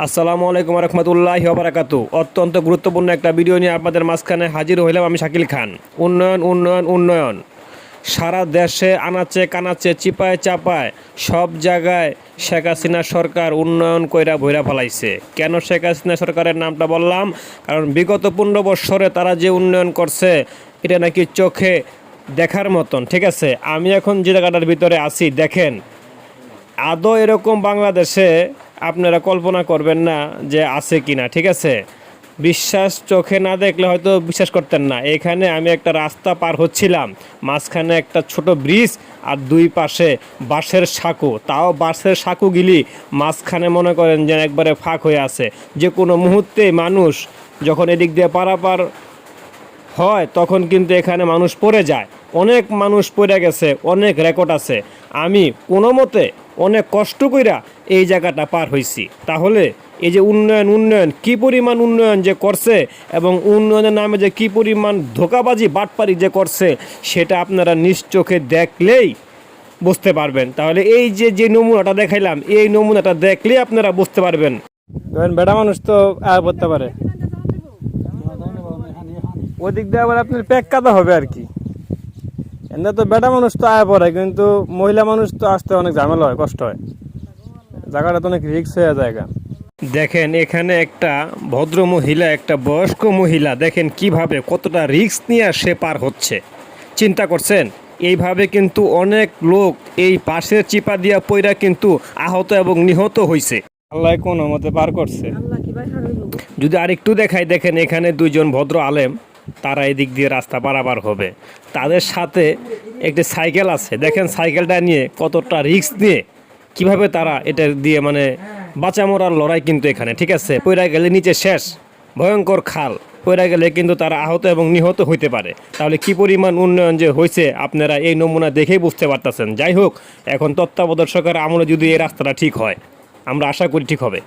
আসসালামু আলাইকুম রহমতুল্লাহি বারাকাতু অত্যন্ত গুরুত্বপূর্ণ একটা ভিডিও নিয়ে আপনাদের মাঝখানে হাজির হইলাম আমি শাকিল খান। উন্নয়ন উন্নয়ন উন্নয়ন। সারা দেশে আনাচে কানাচে, চিপায় চাপায় সব জায়গায় শেখ হাসিনা সরকার উন্নয়ন কইরা ভৈরা ফেলাইছে। কেন শেখ হাসিনা সরকারের নামটা বললাম? কারণ বিগত পনেরো বৎসরে তারা যে উন্নয়ন করছে, এটা নাকি চোখে দেখার মতন, ঠিক আছে? আমি এখন যে জায়গাটার ভিতরে আছি, দেখেন, আদৌ এরকম বাংলাদেশে আপনারা কল্পনা করবেন না যে আছে কিনা, ঠিক আছে? বিশ্বাস চোখে না দেখলে হয়তো বিশ্বাস করতেন না। এখানে আমি একটা রাস্তা পার হচ্ছিলাম, মাঝখানে একটা ছোট ব্রিজ আর দুই পাশে বাঁশের সাঁকো। তাও বাঁশের সাঁকোগুলি মাঝখানে মনে করেন যে একবারে ফাঁক হয়ে আছে। যে কোনো মুহূর্তে মানুষ যখন এদিক দিয়ে পারাপার হয়, তখন কিন্তু এখানে মানুষ পড়ে যায়। অনেক মানুষ পড়ে গেছে, অনেক রেকর্ড আছে। আমি কোনো মতে অনেক কষ্ট কইরা এই জায়গাটা পার হয়েছি তাহলে এই যে উন্নয়ন উন্নয়ন কি পরিমাণ উন্নয়ন যে করছে এবং উন্নয়নের নামে যে কি পরিমাণ ধোকাবাজি বাটপারি যে করছে সেটা আপনারা নিজ চোখে দেখলেই বুঝতে পারবেন। তাহলে এই যে যে নমুনাটা দেখাইলাম এই নমুনাটা দেখলেই আপনারা বুঝতে পারবেন। বেড়া মানুষ তো আর করতে পারে। ওদিক দিয়ে আবার আপনার প্যাক কাদা হবে আর কি। এমনি তো বেটা মানুষ তো আয় পড়ে কিন্তু মহিলা মানুষ তো আসতে অনেক ঝামেলা হয় কষ্ট হয়। জায়গাটা তো অনেক রিক্স হয়ে জায়গা দেখেন এখানে একটা ভদ্র মহিলা একটা বয়স্ক মহিলা দেখেন কীভাবে কতটা রিক্স নিয়ে সে পার হচ্ছে। চিন্তা করছেন? এইভাবে কিন্তু অনেক লোক এই পাশের চিপা দিয়া পইরা কিন্তু আহত এবং নিহত হয়েছে আল্লাহ কোনো মতে পার করছে। যদি আরেকটু দেখাই দেখেন এখানে দুইজন ভদ্র আলেম। তারা এদিক দিয়ে রাস্তা পারাপার হবে। তাদের সাথে একটি সাইকেল আছে। দেখেন সাইকেলটা নিয়ে কতটা রিস্ক নিয়ে কীভাবে তারা এটা দিয়ে মানে বাঁচা মরার লড়াই কিন্তু এখানে, ঠিক আছে? পয়রা গেলে নিচে শেষ, ভয়ঙ্কর খাল। পয়রা গেলে কিন্তু তারা আহত এবং নিহত হইতে পারে। তাহলে কি পরিমাণ উন্নয়ন যে হয়েছে, আপনারা এই নমুনা দেখেই বুঝতে পারতেছেন। যাই হোক, এখন তত্ত্বাবধায়ক সরকার আমলে যদি এই রাস্তাটা ঠিক হয়, আমরা আশা করি ঠিক হবে।